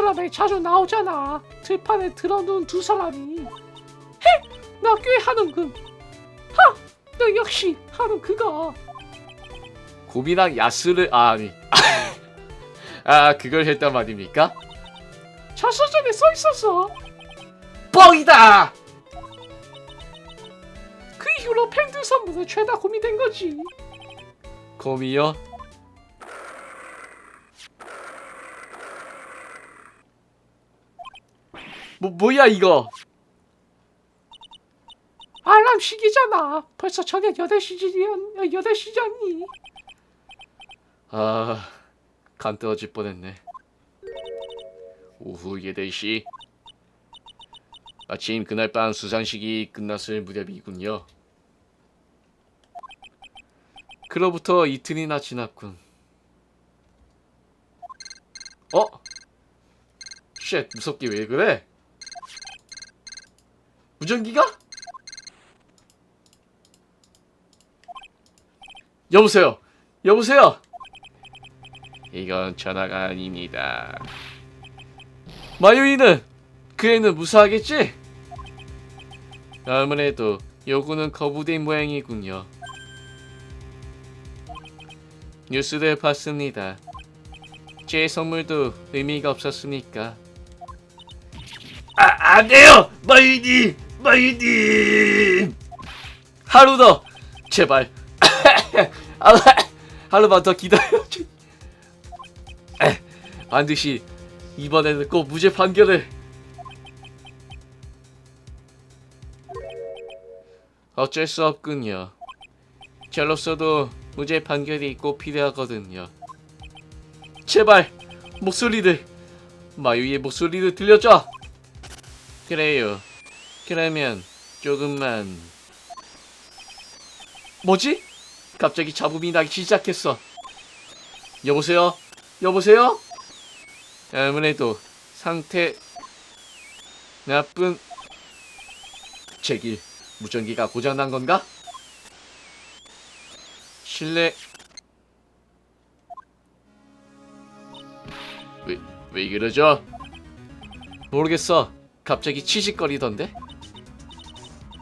드라마에 자주 나오잖아. 들판에 들어놓은 두 사람이. 헤! 나꽤 하는군. 하! 너 역시 하는 그거. 곰이랑 야스를 아, 아니 아 그걸 했단 말입니까? 자서전에 써 있었어. 뻥이다! 그 이후로 팬들 선물은 죄다 고민된 거지. 곰이요? 뭐 뭐야 이거? 알람 시기잖아. 벌써 저녁 8시지, 8시잖니. 아, 간 떨어질 뻔했네. 오후 8시. 마침 그날 밤 수상식이 끝났을 무렵이군요. 그로부터 이틀이나 지났군. 어? 쉣, 무섭게 왜 그래? 무전기가? 여보세요? 여보세요? 이건 전화가 아닙니다. 마유이는 그 애는 무사하겠지? 아무래도 요구는 거부된 모양이군요. 뉴스를 봤습니다. 제 선물도 의미가 없었으니까. 아, 안 돼요! 마유님! 마유님! 하루 더! 제발! 하루, 하루만 더 기다려. 반드시 이번에는 꼭 무죄 판결을 어쩔 수 없군요. 저로서도 무죄 판결이 꼭 필요하거든요. 제발 목소리를 마유의 목소리를 들려줘. 그래요. 그러면 조금만 뭐지? 갑자기 잡음이 나기 시작했어. 여보세요? 여보세요? 아무래도 상태 나쁜 제길 무전기가 고장난 건가? 실례 왜, 왜 그러죠? 모르겠어 갑자기 치직거리던데?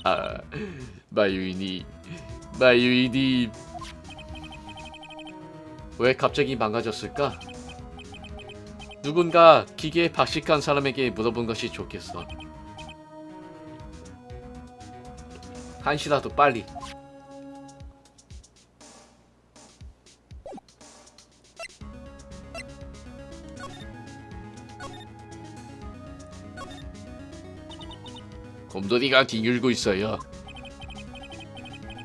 아 마유이니 마유이니 왜 갑자기 망가졌을까? 누군가 기계에 박식한 사람에게 물어본 것이 좋겠어. 한시라도 빨리. 곰돌이가 뒹굴고 있어요.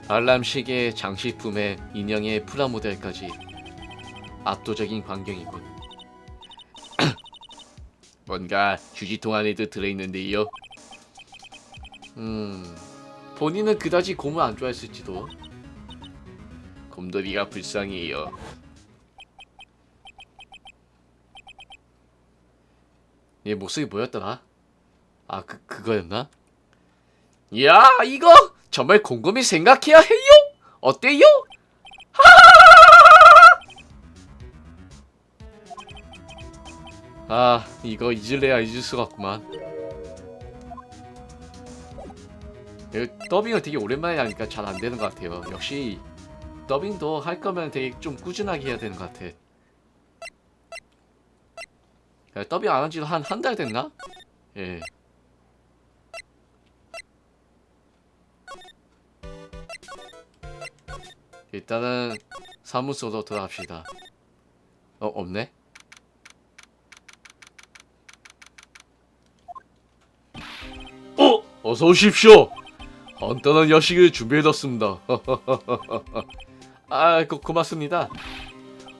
알람 시계 장식품에 인형의 프라모델까지 압도적인 광경이군. 뭔가 휴지통 안에도 들어있는데요. 음, 본인은 그다지 곰을 안 좋아했을지도. 곰돌이가 불쌍해요. 얘 모습이 뭐였더라? 아, 그, 그거였나? 야, 이거 정말 곰곰이 생각해야 해요? 어때요? 아 이거 잊을래야 잊을 수가 없구만 더빙을 되게 오랜만에 하니까 잘 안 되는 것 같아요 역시 더빙도 할 거면 되게 좀 꾸준하게 해야 되는 것 같아 야, 더빙 안 한 지도 한 한 달 됐나? 예 일단은 사무소로 들어갑시다 어 없네? 어! 어서 오십시오. 간단한 야식을 준비해뒀습니다. 아, 고, 고맙습니다.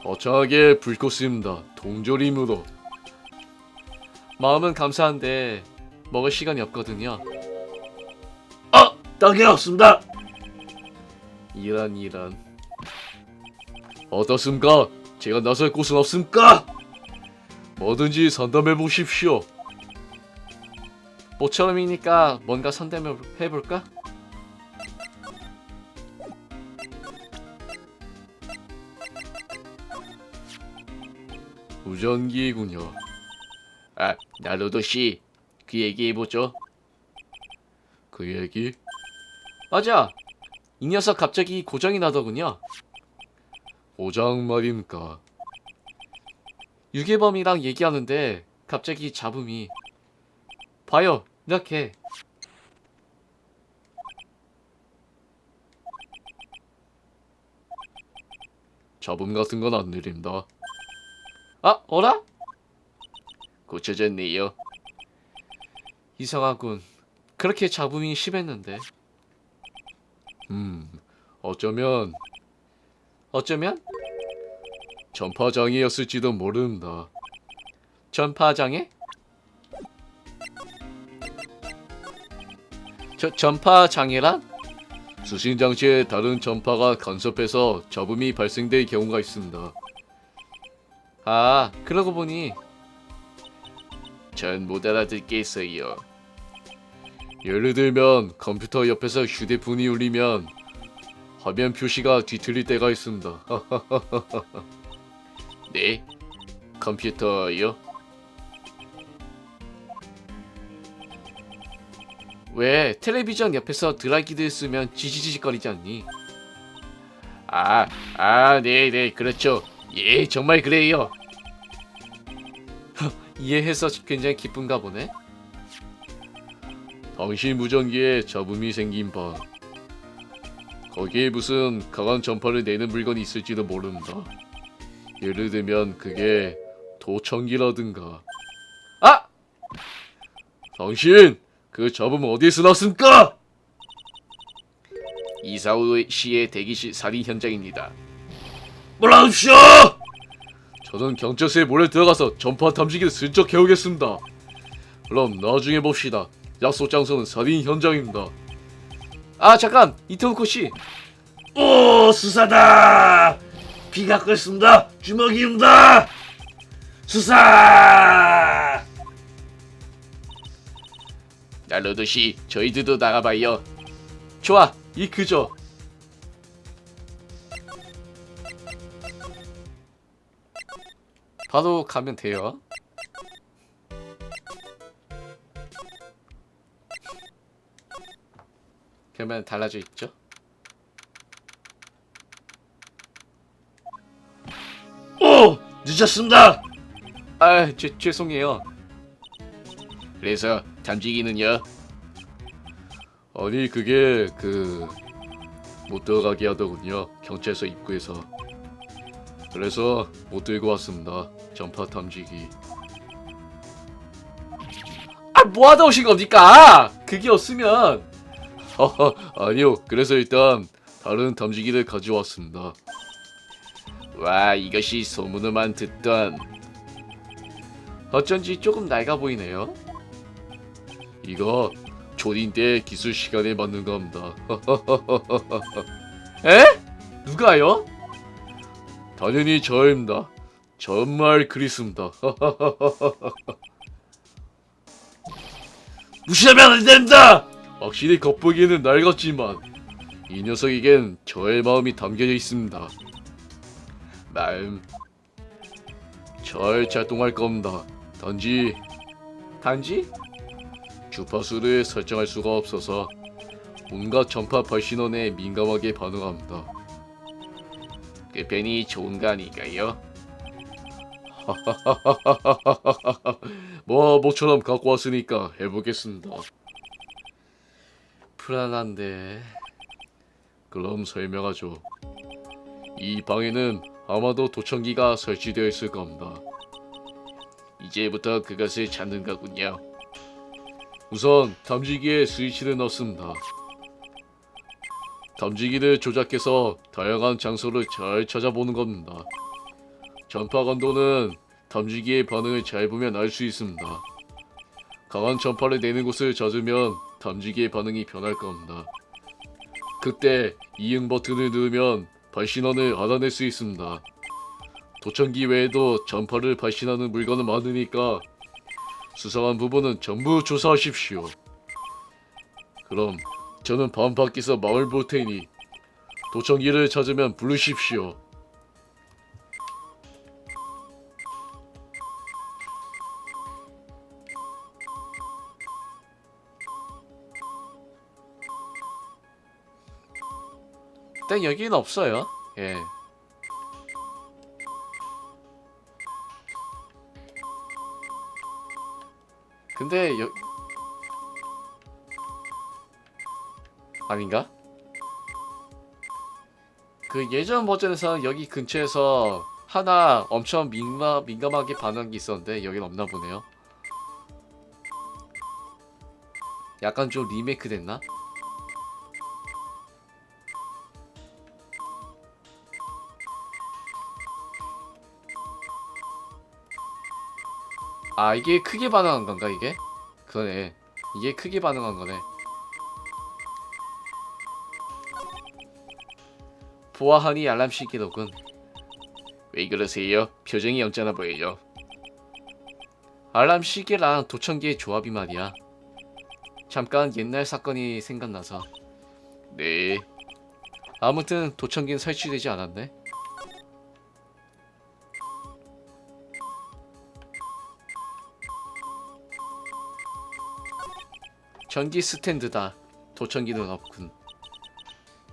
어창하게 불꽃입니다. 동조림으로. 마음은 감사한데 먹을 시간이 없거든요. 아, 딱이 없습니다. 이란 이란. 어떻습니까? 제가 나설 곳은 없습니까? 뭐든지 선담해 보십시오. 모처럼이니까 뭔가 선담을 해볼까? 무전기군요. 아, 나로도 씨, 그 얘기 해보죠. 그 얘기? 맞아. 이 녀석 갑자기 고장이 나더군요. 고장 말입니까? 유괴범이랑 얘기하는데 갑자기 잡음이 봐요 이렇게 잡음 같은 건 안 내린다. 아, 어라? 고쳐졌네요. 이상하군. 그렇게 잡음이 심했는데. 음, 어쩌면, 어쩌면? 전파장애였을지도 모른다. 전파장애? 저, 전파장애란? 수신 장치에 다른 전파가 간섭해서 잡음이 발생될 경우가 있습니다. 아, 그러고 보니 전 못 알아듣겠어요. 예를 들면 컴퓨터 옆에서 휴대폰이 울리면 화면 표시가 뒤틀릴 때가 있습니다. 네? 컴퓨터요? 왜 텔레비전 옆에서 드라이기를 쓰면 지지직거리지 않니? 아, 아, 네, 네, 그렇죠. 예, 정말 그래요. 이해해서 굉장히 기쁜가 보네. 당신 무전기에 잡음이 생긴 바. 거기에 무슨 강한 전파를 내는 물건이 있을지도 모른다. 예를 들면 그게 도청기라든가. 아! 당신 그 잡음 어디에서 났습니까? 이사우 씨의 대기실 살인 현장입니다. 뭐라 하십시오! 저는 경찰서에 몰래 들어가서 전파 탐지기를 슬쩍 해오겠습니다. 그럼 나중에 봅시다. 약속 장소는 살인 현장입니다. 아 잠깐 이태우코 씨. 오 수사다 비가 끓습니다 주먹이입니다 수사 날로도 씨 저희들도 나가봐요. 좋아 이 그저. 바로 가면 돼요. 그러면 달라져 있죠? 오 늦었습니다 아, 죄, 죄송해요. 그래서 탐지기는요? 아니 그게 그 못 들어가게 하더군요. 경찰서 입구에서. 그래서 못 들고 왔습니다. 전파 탐지기. 아, 뭐 하다 오신 겁니까? 그게 없으면. 아니요. 그래서 일단 다른 탐지기를 가져왔습니다. 와, 이것이 소문으만 듣던 어쩐지 조금 낡아 보이네요. 이거 초딩 때 기술 시간에 맞는 겁니다. 에? 누가요? 당연히 저입니다. 정말 그리스입니다. 무시하면 안 됩니다 확실히 겉보기에는 낡았지만 이 녀석에겐 저의 마음이 담겨져 있습니다. 마음 잘 작동할 겁니다. 단지 단지 주파수를 설정할 수가 없어서 온갖 전파 발신원에 민감하게 반응합니다. 그 편이 좋은 거 아닐까요? 뭐 모처럼 갖고 왔으니까 해보겠습니다. 불안한데. 그럼 설명하죠. 이 방에는 아마도 도청기가 설치되어 있을 겁니다. 이제부터 그것을 찾는 거군요. 우선 탐지기에 스위치를 넣습니다. 탐지기를 조작해서 다양한 장소를 잘 찾아보는 겁니다. 전파 간도는 탐지기의 반응을 잘 보면 알 수 있습니다. 강한 전파를 내는 곳을 찾으면 탐지기의 반응이 변할 겁니다. 그때 이응 버튼을 누르면 발신원을 알아낼 수 있습니다. 도청기 외에도 전파를 발신하는 물건은 많으니까 수상한 부분은 전부 조사하십시오. 그럼 저는 밤 밖에서 마을 볼 테니 도청기를 찾으면 부르십시오. 일단 여기는 없어요. 예. 근데 여 아닌가? 그 예전 버전에서 여기 근처에서 하나 엄청 민감, 민감하게 반응한 게 있었는데 여긴 없나 보네요. 약간 좀 리메이크 됐나? 아 이게 크게 반응한 건가 이게? 그러네. 이게 크게 반응한 거네. 보아하니 알람 시기로군. 왜 그러세요? 표정이 얌전해 보여요. 알람 시계랑 도청기의 조합이 말이야. 잠깐 옛날 사건이 생각나서. 네. 아무튼 도청기는 설치되지 않았네 전기 스탠드다. 도청기는 없군.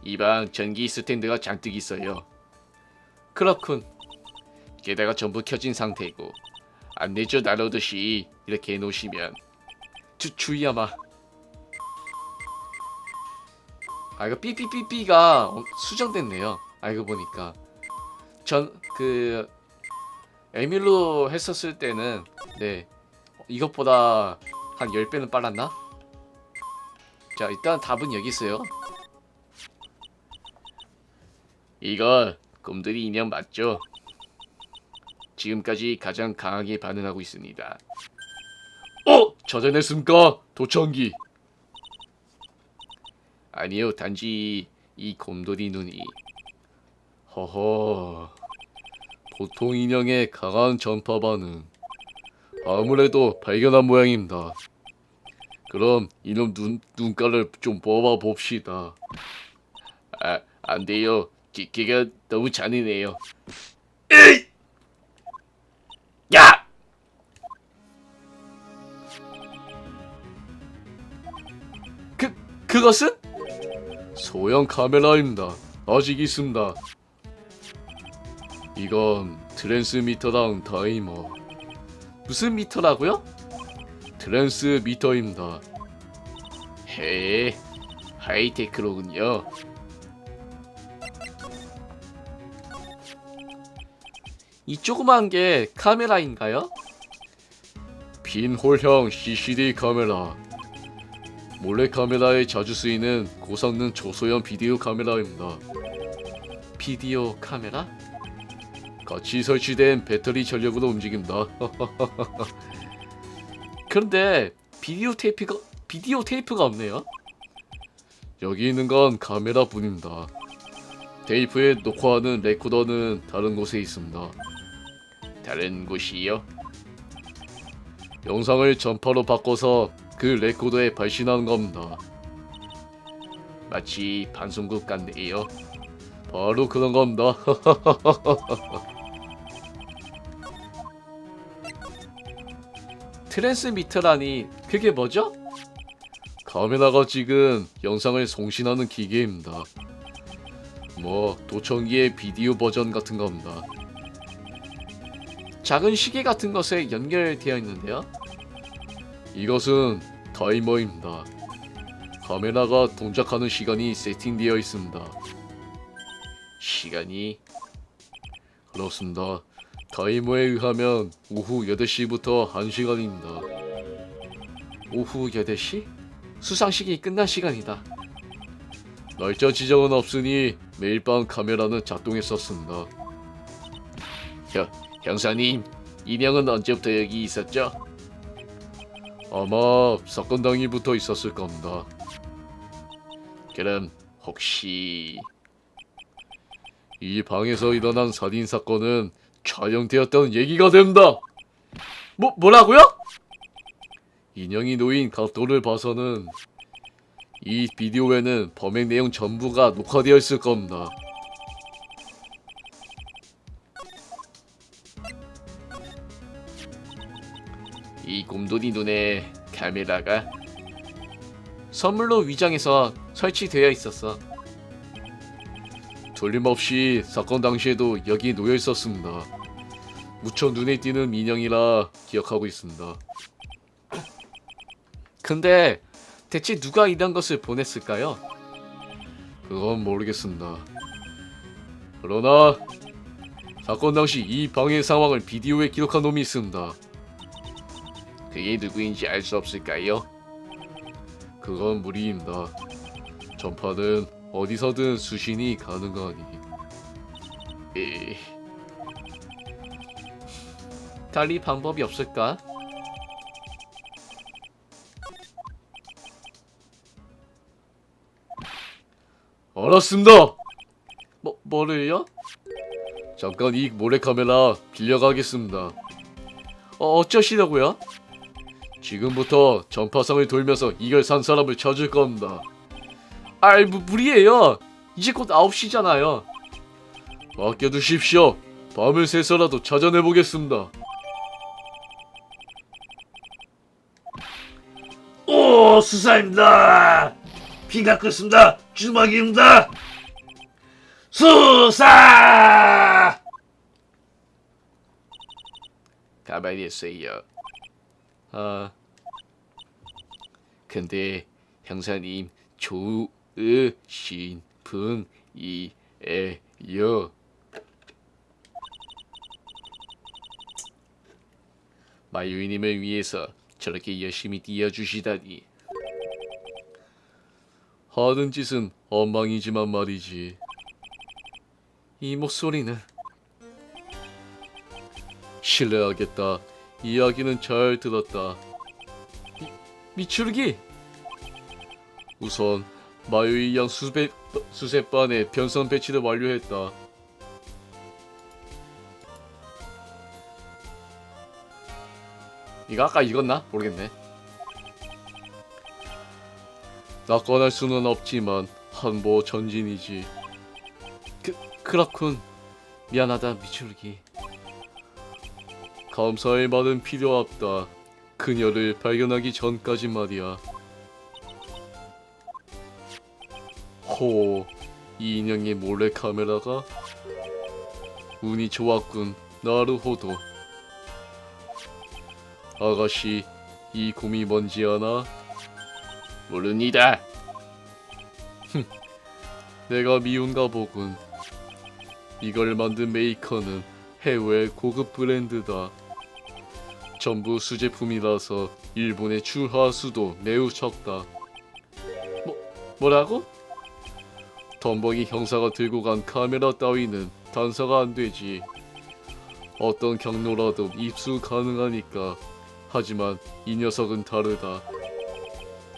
이 방 전기 스탠드가 잔뜩 있어요. 그렇군. 게다가 전부 켜진 상태이고 안내조 나르듯이 이렇게 해놓으시면 주, 주의야마. 아 이거 삐삐삐삐가 어, 수정됐네요. 알고 보니까 전 그 에밀로 했었을 때는 네 이것보다 한 10배는 빨랐나? 자 일단 답은 여기 있어요. 이거 곰돌이 인형 맞죠? 지금까지 가장 강하게 반응하고 있습니다. 어? 저장했습니까? 도청기. 아니요 단지 이 곰돌이 눈이. 허허. 보통 인형의 강한 전파 반응. 아무래도 발견한 모양입니다 그럼 이놈 눈 눈가를 좀 뽑아 봅시다. 아, 안 돼요. 기, 걔가 너무 잔인해요. 야! 그 그것은 소형 카메라입니다. 아직 있습니다. 이건 트랜스미터당 타이머. 무슨 미터라고요? 트랜스미터입니다. 해 하이테크로군요. 이 조그만 게 카메라인가요? 빈홀형 CCD 카메라. 몰래 카메라에 자주 쓰이는 고성능 초소형 비디오 카메라입니다. 비디오 카메라? 같이 설치된 배터리 전력으로 움직입니다. 그런데 비디오 테이프가 비디오 테이프가 없네요. 여기 있는 건 카메라뿐입니다. 테이프에 녹화하는 레코더는 다른 곳에 있습니다. 다른 곳이요? 영상을 전파로 바꿔서 그 레코더에 발신하는 겁니다. 마치 방송국 같네요. 바로 그런 겁니다. 트랜스미터라니 그게 뭐죠? 카메라가 찍은 영상을 송신하는 기계입니다. 뭐 도청기의 비디오 버전 같은 겁니다. 작은 시계 같은 것에 연결되어 있는데요. 이것은 타이머입니다. 카메라가 동작하는 시간이 세팅되어 있습니다. 시간이 그렇습니다. 타이머에 의하면 오후 8시부터 1시간입니다. 오후 8시? 수상식이 끝난 시간이다. 날짜 지정은 없으니 매일 밤 카메라는 작동했었습니다. 형, 형사님, 인형은 언제부터 여기 있었죠? 아마 사건 당일부터 있었을 겁니다. 그럼 혹시 이 방에서 일어난 살인 사건은 촬영되었다는 얘기가 됩니다. 뭐 뭐라고요? 인형이 놓인 각도를 봐서는 이 비디오에는 범행 내용 전부가 녹화되어 있을 겁니다. 이 곰돌이 눈에 카메라가 선물로 위장해서 설치되어 있었어. 돌림없이 사건 당시에도 여기 놓여 있었습니다. 무척 눈에 띄는 인형이라 기억하고 있습니다. 근데 대체 누가 이런 것을 보냈을까요? 그건 모르겠습니다. 그러나 사건 당시 이 방의 상황을 비디오에 기록한 놈이 있습니다. 그게 누구인지 알 수 없을까요? 그건 무리입니다. 전파는 어디서든 수신이 가능하니. 에... 달리 방법이 없을까? 알았습니다. 뭐 뭐를요? 잠깐 이 몰래카메라 빌려가겠습니다. 어, 어쩌시려고요? 지금부터 전파상을 돌면서 이걸 산 사람을 찾을 겁니다. 아이 뭐 무리예요. 이제 곧 9시잖아요. 맡겨두십시오. 밤을 새서라도 찾아내 보겠습니다. 오 수사입니다. 피가 끓습니다. 주먹입니다. 수사. 가만히 있어요. 아, 근데 형사님 좋 으신 분 이에요. 마유이님을 위해서 저렇게 열심히 뛰어주시다니. 하는 짓은 엉망이지만 말이지. 이 목소리는 실례하겠다. 이야기는 잘 들었다. 미, 미추르기! 우선 마요이 양 수배, 수세반의 변선 배치를 완료했다. 이거 아까 읽었나? 모르겠네. 낙관할 수는 없지만 한보 전진이지. 그, 그렇군. 미안하다 미추르기. 감사의 말은 필요 없다. 그녀를 발견하기 전까지 말이야. 호, 이 인형의 몰래 카메라가 운이 좋았군. 나루호도. 아가씨, 이 곰이 뭔지 아나? 모릅니다. 흠, 내가 미운가 보군. 이걸 만든 메이커는 해외 고급 브랜드다. 전부 수제품이라서 일본의 출하수도 매우 적다. 뭐, 뭐라고? 덤벙이 형사가 들고 간 카메라 따위는 단서가 안 되지. 어떤 경로라도 입수 가능하니까. 하지만 이 녀석은 다르다.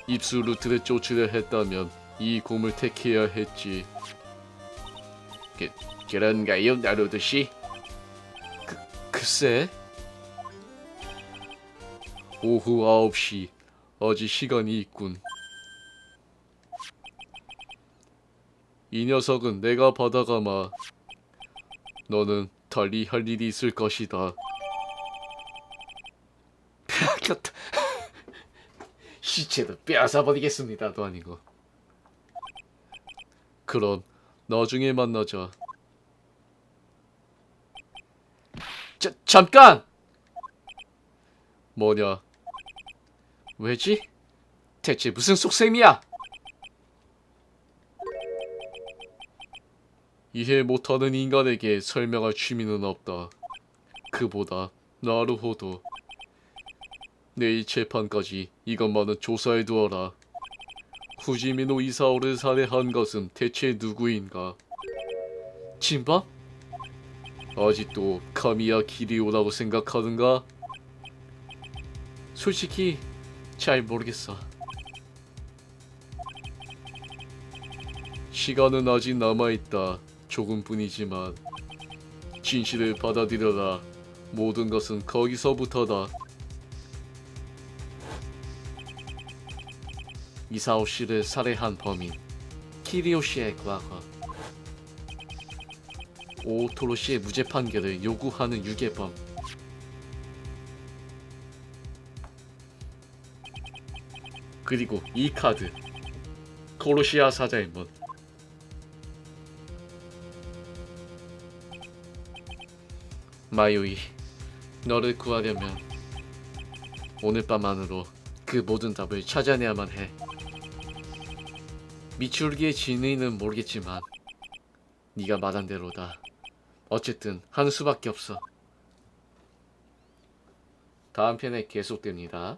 입수 루트를 쫓으려 했다면 이 곰을 택해야 했지. 그, 그런가요, 나루도 씨? 그, 글쎄. 오후 9시. 아직 시간이 있군. 이 녀석은 내가 받아가마. 너는 달리 할 일이 있을 것이다. 뺏겼다. 시체도 빼앗아버리겠습니다도 아니고. 그럼 나중에 만나자. 자, 잠깐! 뭐냐? 왜지? 대체 무슨 속셈이야? 이해 못하는 인간에게 설명할 취미는 없다. 그보다 나루호도 내일 재판까지 이것만은 조사해 두어라. 후지미노 이사오를 살해한 것은 대체 누구인가? 진박? 아직도 카미야 기리오라고 생각하는가? 솔직히 잘 모르겠어. 시간은 아직 남아있다. 조금뿐이지만 진실을 받아들여라. 모든 것은 거기서부터다. 이사오 씨를 살해한 범인 키리오 씨의 과거 오토로 씨의 무죄 판결을 요구하는 유괴범 그리고 이 카드 코로시아 사자의 문 마요이, 너를 구하려면 오늘 밤 안으로 그 모든 답을 찾아내야만 해. 미추르기의 진의는 모르겠지만 네가 말한 대로다. 어쨌든 하는 수밖에 없어. 다음 편에 계속됩니다.